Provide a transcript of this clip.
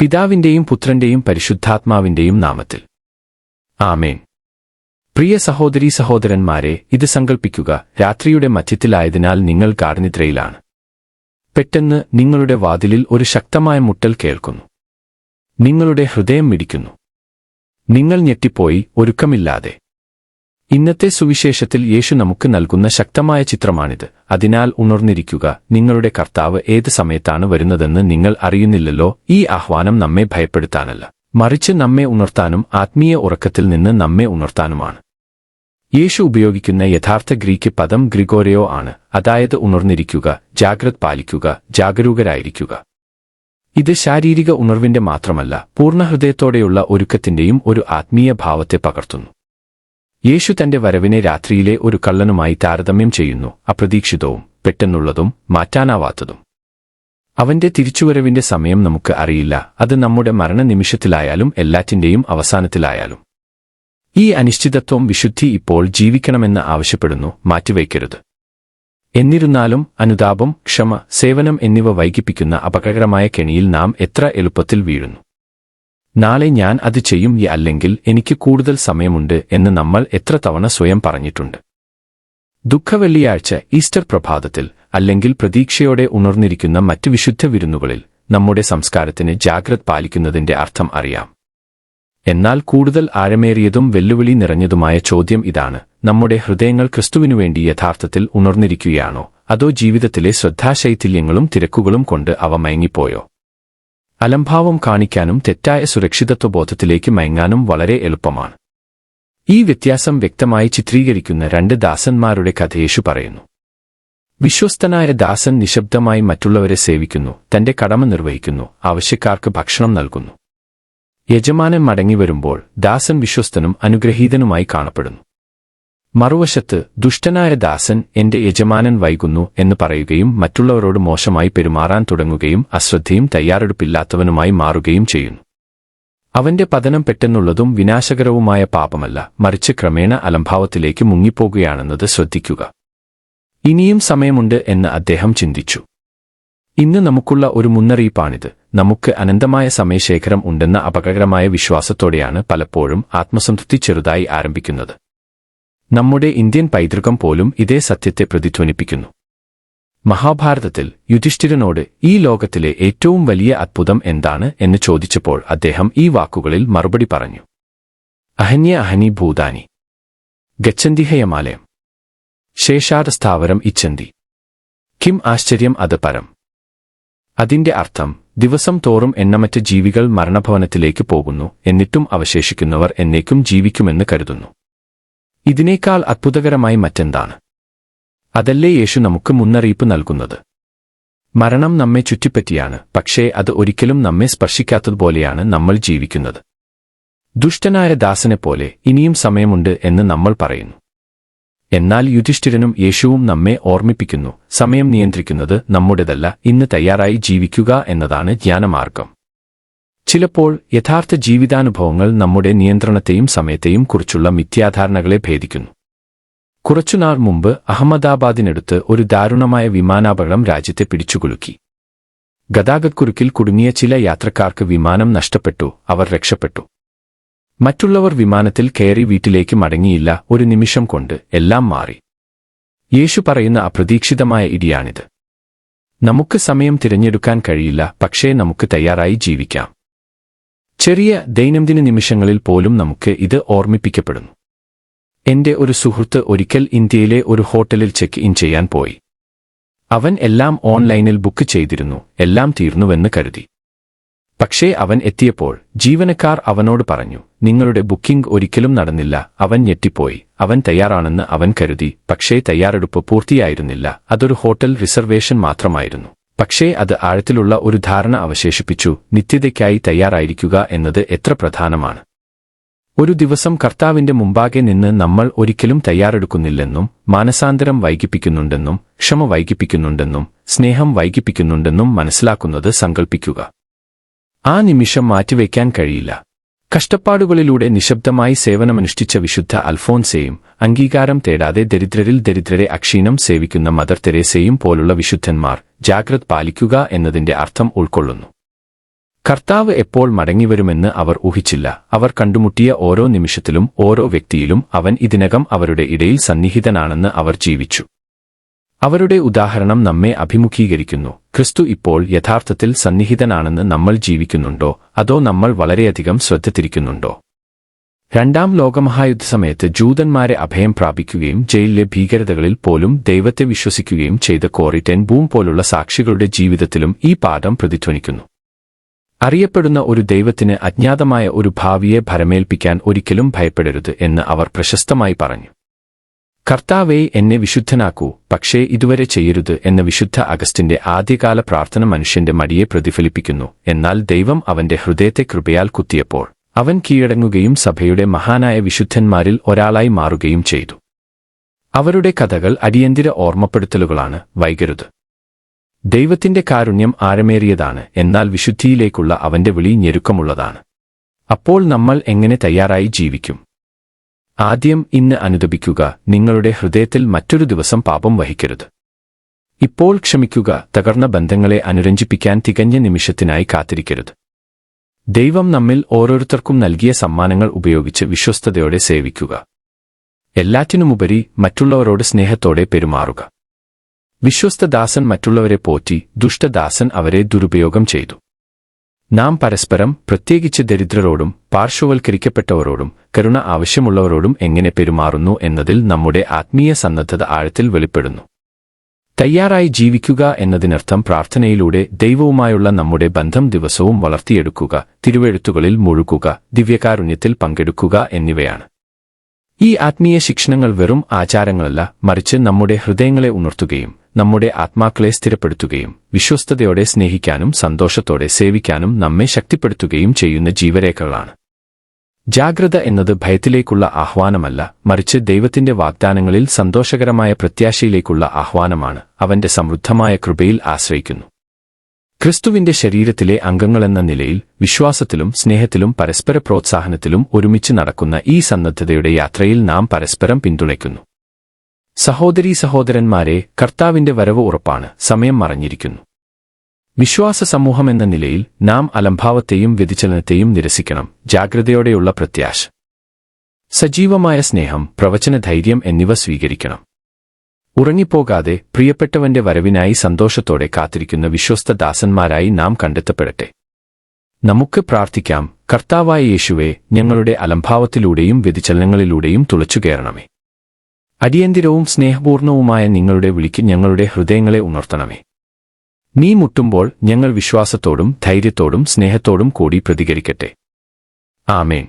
പിതാവിന്റെയും പുത്രന്റെയും പരിശുദ്ധാത്മാവിന്റെയും നാമത്തിൽ. ആമേൻ. പ്രിയ സഹോദരീ സഹോദരന്മാരെ ഇത് സങ്കൽപ്പിക്കുക രാത്രിയുടെ മധ്യത്തിലായതിനാൽ നിങ്ങൾ ഗാഠനിദ്രയിലാണ് പെട്ടെന്ന് നിങ്ങളുടെ വാതിലിൽ ഒരു ശക്തമായ മുട്ടൽ കേൾക്കുന്നു. നിങ്ങളുടെ ഹൃദയം മിടിക്കുന്നു. നിങ്ങൾ ഞെട്ടിപ്പോയി ഒരുക്കമില്ലാതെ. ഇന്നത്തെ സുവിശേഷത്തിൽ യേശു നമുക്ക് നൽകുന്ന ശക്തമായ ചിത്രമാണിത്. അതിനാൽ ഉണർന്നിരിക്കുക നിങ്ങളുടെ കർത്താവ് ഏത് സമയത്താണ് വരുന്നതെന്ന് നിങ്ങൾ അറിയുന്നില്ലല്ലോ ഈ ആഹ്വാനം നമ്മെ ഭയപ്പെടുത്താനല്ല. മറിച്ച് നമ്മെ ഉണർത്താനും ആത്മീയ ഉറക്കത്തിൽ നിന്ന് നമ്മെ ഉണർത്താനുമാണ്. യേശു ഉപയോഗിക്കുന്ന യഥാർത്ഥ ഗ്രീക്ക് പദം ഗ്രിഗോരയോ ആണ്. അതായത് ഉണർന്നിരിക്കുക ജാഗ്രത് പാലിക്കുക ജാഗരൂകരായിരിക്കുക. ഇത് ശാരീരിക ഉണർവിന്റെ മാത്രമല്ല പൂർണഹൃദയത്തോടെയുള്ള ഒരുക്കത്തിന്റെയും ഒരു ആത്മീയ ഭാവത്തെ പകർത്തുന്നു. യേശു തന്റെ വരവിനെ രാത്രിയിലെ ഒരു കള്ളനുമായി താരതമ്യം ചെയ്യുന്നു. അപ്രതീക്ഷിതവും പെട്ടെന്നുള്ളതും മാറ്റാനാവാത്തതും. അവന്റെ തിരിച്ചുവരവിന്റെ സമയം നമുക്ക് അറിയില്ല. അത് നമ്മുടെ മരണനിമിഷത്തിലായാലും എല്ലാറ്റിന്റെയും അവസാനത്തിലായാലും. ഈ അനിശ്ചിതത്വം വിശുദ്ധി ഇപ്പോൾ ജീവിക്കണമെന്ന് ആവശ്യപ്പെടുന്നു. മാറ്റിവയ്ക്കരുത്. എന്നിരുന്നാലും അനുതാപം ക്ഷമ സേവനം എന്നിവ വൈകിപ്പിക്കുന്ന അപകടകരമായ കെണിയിൽ നാം എത്ര എളുപ്പത്തിൽ വീഴുന്നു. നാളെ ഞാൻ അത് ചെയ്യും ഈ അല്ലെങ്കിൽ എനിക്ക് കൂടുതൽ സമയമുണ്ട് എന്ന് നമ്മൾ എത്ര തവണ സ്വയം പറഞ്ഞിട്ടുണ്ട്. ദുഃഖവെള്ളിയാഴ്ച ഈസ്റ്റർ പ്രഭാതത്തിൽ അല്ലെങ്കിൽ പ്രതീക്ഷയോടെ ഉണർന്നിരിക്കുന്ന മറ്റ് വിശുദ്ധ വിരുന്നുകളിൽ നമ്മുടെ സംസ്കാരത്തിന് ജാഗ്രത പാലിക്കുന്നതിന്റെ അർത്ഥം അറിയാം. എന്നാൽ കൂടുതൽ ആഴമേറിയതും വെല്ലുവിളി നിറഞ്ഞതുമായ ചോദ്യം ഇതാണ് നമ്മുടെ ഹൃദയങ്ങൾ ക്രിസ്തുവിനുവേണ്ടി യഥാർത്ഥത്തിൽ ഉണർന്നിരിക്കുകയാണോ അതോ ജീവിതത്തിലെ ശ്രദ്ധാശൈഥില്യങ്ങളും തിരക്കുകളും കൊണ്ട് അവ മയങ്ങിപ്പോയോ? അലംഭാവം കാണിക്കാനും തെറ്റായ സുരക്ഷിതത്വ ബോധത്തിലേക്ക് മയങ്ങാനും വളരെ എളുപ്പമാണ്. ഈ വ്യത്യാസം വ്യക്തമായി ചിത്രീകരിക്കുന്ന രണ്ട് ദാസന്മാരുടെ കഥയേശു പറയുന്നു. വിശ്വസ്തനായ ദാസൻ നിശബ്ദമായി മറ്റുള്ളവരെ സേവിക്കുന്നു തന്റെ കടമ നിർവഹിക്കുന്നു ആവശ്യക്കാർക്ക് ഭക്ഷണം നൽകുന്നു. യജമാനൻ മടങ്ങിവരുമ്പോൾ ദാസൻ വിശ്വസ്തനും അനുഗ്രഹീതനുമായി കാണപ്പെടുന്നു. മറുവശത്ത് ദുഷ്ടനായ ദാസൻ എന്റെ യജമാനൻ വൈകുന്നു എന്ന് പറയുകയും മറ്റുള്ളവരോട് മോശമായി പെരുമാറാൻ തുടങ്ങുകയും അശ്രദ്ധയും തയ്യാറെടുപ്പില്ലാത്തവനുമായി മാറുകയും ചെയ്യുന്നു. അവന്റെ പതനം പെട്ടെന്നുള്ളതും വിനാശകരവുമായ പാപമല്ല മറിച്ച് ക്രമേണ അലംഭാവത്തിലേക്ക് മുങ്ങിപ്പോകുകയാണെന്നത് ശ്രദ്ധിക്കുക. ഇനിയും സമയമുണ്ട് എന്ന് അദ്ദേഹം ചിന്തിച്ചു. ഇന്ന് നമുക്കുള്ള ഒരു മുന്നറിയിപ്പാണിത് നമുക്ക് അനന്തമായ സമയശേഖരം ഉണ്ടെന്ന അപകടകരമായ വിശ്വാസത്തോടെയാണ് പലപ്പോഴും ആത്മസംതൃപ്തി ചെറുതായി ആരംഭിക്കുന്നത്. നമ്മുടെ ഇന്ത്യൻ പൈതൃകം പോലും ഇതേ സത്യത്തെ പ്രതിധ്വനിപ്പിക്കുന്നു. മഹാഭാരതത്തിൽ യുധിഷ്ഠിരനോട് ഈ ലോകത്തിലെ ഏറ്റവും വലിയ അത്ഭുതം എന്താണ് എന്ന് ചോദിച്ചപ്പോൾ അദ്ദേഹം ഈ വാക്കുകളിൽ മറുപടി പറഞ്ഞു. അഹന്യ അഹനി ഭൂതാനി. ഗച്ഛന്തിഹയമാലയം. ശേഷാദസ്ഥാവരം ഇച്ഛന്തി. കിം ആശ്ചര്യം അത് പരം. അതിന്റെ അർത്ഥം ദിവസം തോറും എണ്ണമറ്റ ജീവികൾ മരണഭവനത്തിലേക്ക് പോകുന്നു എന്നിട്ടും അവശേഷിക്കുന്നവർ എന്നേക്കും ജീവിക്കുമെന്ന് കരുതുന്നു. ഇതിനേക്കാൾ അത്ഭുതകരമായി മറ്റെന്താണ്? അതല്ലേ യേശു നമുക്ക് മുന്നറിയിപ്പ് നൽകുന്നത്? മരണം നമ്മെ ചുറ്റിപ്പറ്റിയാണ് പക്ഷേ അത് ഒരിക്കലും നമ്മെ സ്പർശിക്കാത്തതുപോലെയാണ് നമ്മൾ ജീവിക്കുന്നത്. ദുഷ്ടനായ ദാസനെ പോലെ ഇനിയും സമയമുണ്ട് എന്ന് നമ്മൾ പറയുന്നു. എന്നാൽ യുധിഷ്ഠിരനും യേശുവും നമ്മെ ഓർമ്മിപ്പിക്കുന്നു സമയം നിയന്ത്രിക്കുന്നത് നമ്മുടേതല്ല ഇന്ന് തയ്യാറായി ജീവിക്കുക എന്നതാണ് ജ്ഞാനമാർഗം. ചിലപ്പോൾ യഥാർത്ഥ ജീവിതാനുഭവങ്ങൾ നമ്മുടെ നിയന്ത്രണത്തെയും സമയത്തെയും കുറിച്ചുള്ള മിഥ്യാധാരണകളെ ഭേദിക്കുന്നു. കുറച്ചുനാൾ മുമ്പ് അഹമ്മദാബാദിനടുത്ത് ഒരു ദാരുണമായ വിമാനാപകടം രാജ്യത്തെ പിടിച്ചുകുലുക്കി. ഗതാഗതക്കുരുക്കിൽ കുടുങ്ങിയ ചില യാത്രക്കാർക്ക് വിമാനം നഷ്ടപ്പെട്ടു അവർ രക്ഷപ്പെട്ടു. മറ്റുള്ളവർ വിമാനത്തിൽ കയറി വീട്ടിലേക്ക് മടങ്ങിയില്ല ഒരു നിമിഷം കൊണ്ട് എല്ലാം മാറി. യേശു പറയുന്ന അപ്രതീക്ഷിതമായ ഇടിയാണിത്. നമുക്ക് സമയം തിരഞ്ഞെടുക്കാൻ കഴിയില്ല പക്ഷേ നമുക്ക് തയ്യാറായി ജീവിക്കാം. ചെറിയ ദൈനംദിന നിമിഷങ്ങളിൽ പോലും നമുക്ക് ഇത് ഓർമ്മിപ്പിക്കപ്പെടുന്നു. എന്റെ ഒരു സുഹൃത്ത് ഒരിക്കൽ ഇന്ത്യയിലെ ഒരു ഹോട്ടലിൽ ചെക്ക് ഇൻ ചെയ്യാൻ പോയി. അവൻ എല്ലാം ഓൺലൈനിൽ ബുക്ക് ചെയ്തിരുന്നു എല്ലാം തീർന്നുവെന്ന് കരുതി. പക്ഷേ അവൻ എത്തിയപ്പോൾ ജീവനക്കാർ അവനോട് പറഞ്ഞു നിങ്ങളുടെ ബുക്കിംഗ് ഒരിക്കലും നടന്നില്ല. അവൻ ഞെട്ടിപ്പോയി. അവൻ തയ്യാറാണെന്ന് അവൻ കരുതി പക്ഷേ തയ്യാറെടുപ്പ് പൂർത്തിയായിരുന്നില്ല. അതൊരു ഹോട്ടൽ റിസർവേഷൻ മാത്രമായിരുന്നു. പക്ഷേ അത് ആഴത്തിലുള്ള ഒരു ധാരണ അവശേഷിപ്പിച്ചു. നിത്യതയ്ക്കായി തയ്യാറായിരിക്കുക എന്നത് എത്ര പ്രധാനമാണ്. ഒരു ദിവസം കർത്താവിന്റെ മുമ്പാകെ നിന്ന് നമ്മൾ ഒരിക്കലും തയ്യാറെടുക്കുന്നില്ലെന്നും മാനസാന്തരം വൈകിപ്പിക്കുന്നുണ്ടെന്നും ക്ഷമ വൈകിപ്പിക്കുന്നുണ്ടെന്നും സ്നേഹം വൈകിപ്പിക്കുന്നുണ്ടെന്നും മനസ്സിലാക്കുന്നത് സങ്കൽപ്പിക്കുക. ആ നിമിഷം മാറ്റിവെക്കാൻ കഴിയില്ല. കഷ്ടപ്പാടുകളിലൂടെ നിശബ്ദമായി സേവനമനുഷ്ഠിച്ച വിശുദ്ധ അൽഫോൻസെയും അംഗീകാരം തേടാതെ ദരിദ്രരിൽ ദരിദ്രരെ അക്ഷീണം സേവിക്കുന്ന മദർ തെരേസയും പോലുള്ള വിശുദ്ധന്മാർ ജാഗ്രത് പാലിക്കുക എന്നതിന്റെ അർത്ഥം ഉൾക്കൊള്ളുന്നു. കർത്താവ് എപ്പോൾ മടങ്ങിവരുമെന്ന് അവർ ഊഹിച്ചില്ല. അവർ കണ്ടുമുട്ടിയ ഓരോ നിമിഷത്തിലും ഓരോ വ്യക്തിയിലും അവൻ ഇതിനകം അവരുടെ ഇടയിൽ സന്നിഹിതനാണെന്ന് അവർ ജീവിച്ചു. അവരുടെ ഉദാഹരണം നമ്മെ അഭിമുഖീകരിക്കുന്നു. ക്രിസ്തു ഇപ്പോൾ യഥാർത്ഥത്തിൽ സന്നിഹിതനാണെന്ന് നമ്മൾ ജീവിക്കുന്നുണ്ടോ? അതോ നമ്മൾ വളരെയധികം ശ്രദ്ധ തിരിക്കുന്നുണ്ടോ? രണ്ടാം ലോകമഹായുദ്ധ സമയത്ത് ജൂതന്മാരെ അഭയം പ്രാപിക്കുകയും ജയിലിലെ ഭീകരതകളിൽ പോലും ദൈവത്തെ വിശ്വസിക്കുകയും ചെയ്ത കോറി ടെൻ ബൂം പോലുള്ള സാക്ഷികളുടെ ജീവിതത്തിലും ഈ പാഠം പ്രതിധ്വനിക്കുന്നു. അറിയപ്പെടുന്ന ഒരു ദൈവത്തിന് അജ്ഞാതമായ ഒരു ഭാവിയെ ഭരമേൽപ്പിക്കാൻ ഒരിക്കലും ഭയപ്പെടരുത് എന്ന് അവർ പ്രശസ്തമായി പറഞ്ഞു. കർത്താവേ എന്നെ വിശുദ്ധനാക്കൂ. പക്ഷേ ഇതുവരെ ചെയ്യരുത് എന്ന വിശുദ്ധ അഗസ്റ്റിന്റെ ആദ്യകാല പ്രാർത്ഥന മനുഷ്യന്റെ മടിയെ പ്രതിഫലിപ്പിക്കുന്നു. എന്നാൽ ദൈവം അവന്റെ ഹൃദയത്തെ കൃപയാൽ കുത്തിയപ്പോൾ അവൻ കീഴടങ്ങുകയും സഭയുടെ മഹാനായ വിശുദ്ധന്മാരിൽ ഒരാളായി മാറുകയും ചെയ്തു. അവരുടെ കഥകൾ അടിയന്തിര ഓർമ്മപ്പെടുത്തലുകളാണ്. വൈകരുത്. ദൈവത്തിന്റെ കാരുണ്യം ആഴമേറിയതാണ് എന്നാൽ വിശുദ്ധിയിലേക്കുള്ള അവന്റെ വിളി ഞെരുക്കമുള്ളതാണ്. അപ്പോൾ നമ്മൾ എങ്ങനെ തയ്യാറായി ജീവിക്കും? ആദ്യം ഇന്ന് അനുദപിക്കുക. നിങ്ങളുടെ ഹൃദയത്തിൽ മറ്റൊരു ദിവസം പാപം വഹിക്കരുത്. ഇപ്പോൾ ക്ഷമിക്കുക. തകർന്ന ബന്ധങ്ങളെ അനുരഞ്ജിപ്പിക്കാൻ തികഞ്ഞ നിമിഷത്തിനായി കാത്തിരിക്കരുത്. ദൈവം നമ്മിൽ ഓരോരുത്തർക്കും നൽകിയ സമ്മാനങ്ങൾ ഉപയോഗിച്ച് വിശ്വസ്തയോടെ സേവിക്കുക. എല്ലാറ്റിനുമുപരി മറ്റുള്ളവരോട് സ്നേഹത്തോടെ പെരുമാറുക. വിശ്വസ്തദാസൻ മറ്റുള്ളവരെ പോറ്റി ദുഷ്ടദാസൻ അവരെ ദുരുപയോഗം ചെയ്തു. നാം പരസ്പരം പ്രത്യേകിച്ച് ദരിദ്രരോടും പാർശ്വവൽക്കരിക്കപ്പെട്ടവരോടും കരുണ ആവശ്യമുള്ളവരോടും എങ്ങനെ പെരുമാറുന്നു എന്നതിൽ നമ്മുടെ ആത്മീയ സന്നദ്ധത ആഴത്തിൽ വെളിപ്പെടുന്നു. തയ്യാറായി ജീവിക്കുക എന്നതിനർത്ഥം പ്രാർത്ഥനയിലൂടെ ദൈവവുമായുള്ള നമ്മുടെ ബന്ധം ദിവസവും വളർത്തിയെടുക്കുക തിരുവെഴുത്തുകളിൽ മുഴുക്കുക ദിവ്യകാരുണ്യത്തിൽ പങ്കെടുക്കുക എന്നിവയാണ്. ഈ ആത്മീയ ശിക്ഷണങ്ങൾ വെറും ആചാരങ്ങളല്ല മറിച്ച് നമ്മുടെ ഹൃദയങ്ങളെ ഉണർത്തുകയും നമ്മുടെ ആത്മാക്കളെ സ്ഥിരപ്പെടുത്തുകയും വിശ്വസ്തയോടെ സ്നേഹിക്കാനും സന്തോഷത്തോടെ സേവിക്കാനും നമ്മെ ശക്തിപ്പെടുത്തുകയും ചെയ്യുന്ന ജീവരേഖകളാണ്. ജാഗ്രത എന്നത് ഭയത്തിലേക്കുള്ള ആഹ്വാനമല്ല മറിച്ച് ദൈവത്തിന്റെ വാഗ്ദാനങ്ങളിൽ സന്തോഷകരമായ പ്രത്യാശയിലേക്കുള്ള ആഹ്വാനമാണ് അവന്റെ സമൃദ്ധമായ കൃപയിൽ ആശ്രയിക്കുന്നു. ക്രിസ്തുവിന്റെ ശരീരത്തിലെ അംഗങ്ങളെന്ന നിലയിൽ വിശ്വാസത്തിലും സ്നേഹത്തിലും പരസ്പര പ്രോത്സാഹനത്തിലും ഒരുമിച്ച് നടക്കുന്ന ഈ സന്നദ്ധതയുടെ യാത്രയിൽ നാം പരസ്പരം പിന്തുണയ്ക്കുന്നു. സഹോദരീ സഹോദരന്മാരെ കർത്താവിന്റെ വരവ് ഉറപ്പാണ് സമയം മറഞ്ഞിരിക്കുന്നു. വിശ്വാസ സമൂഹമെന്ന നിലയിൽ നാം അലംഭാവത്തെയും വ്യതിചലനത്തെയും നിരസിക്കണം ജാഗ്രതയോടെയുള്ള പ്രത്യാശ. സജീവമായ സ്നേഹം പ്രവചന ധൈര്യം എന്നിവ സ്വീകരിക്കണം. ഉറങ്ങിപ്പോകാതെ പ്രിയപ്പെട്ടവന്റെ വരവിനായി സന്തോഷത്തോടെ കാത്തിരിക്കുന്ന വിശ്വസ്ത ദാസന്മാരായി നാം കണ്ടെത്തപ്പെടട്ടെ. നമുക്ക് പ്രാർത്ഥിക്കാം കർത്താവായ യേശുവെ ഞങ്ങളുടെ അലംഭാവത്തിലൂടെയും വ്യതിചലനങ്ങളിലൂടെയും തുളച്ചുകയറണമേ അടിയന്തിരവും സ്നേഹപൂർണവുമായ നിങ്ങളുടെ വിളിക്ക് ഞങ്ങളുടെ ഹൃദയങ്ങളെ ഉണർത്തണമേ. നീ മുട്ടുമ്പോൾ ഞങ്ങൾ വിശ്വാസത്തോടും ധൈര്യത്തോടും സ്നേഹത്തോടും കൂടി പ്രതികരിക്കട്ടെ. ആമേൻ.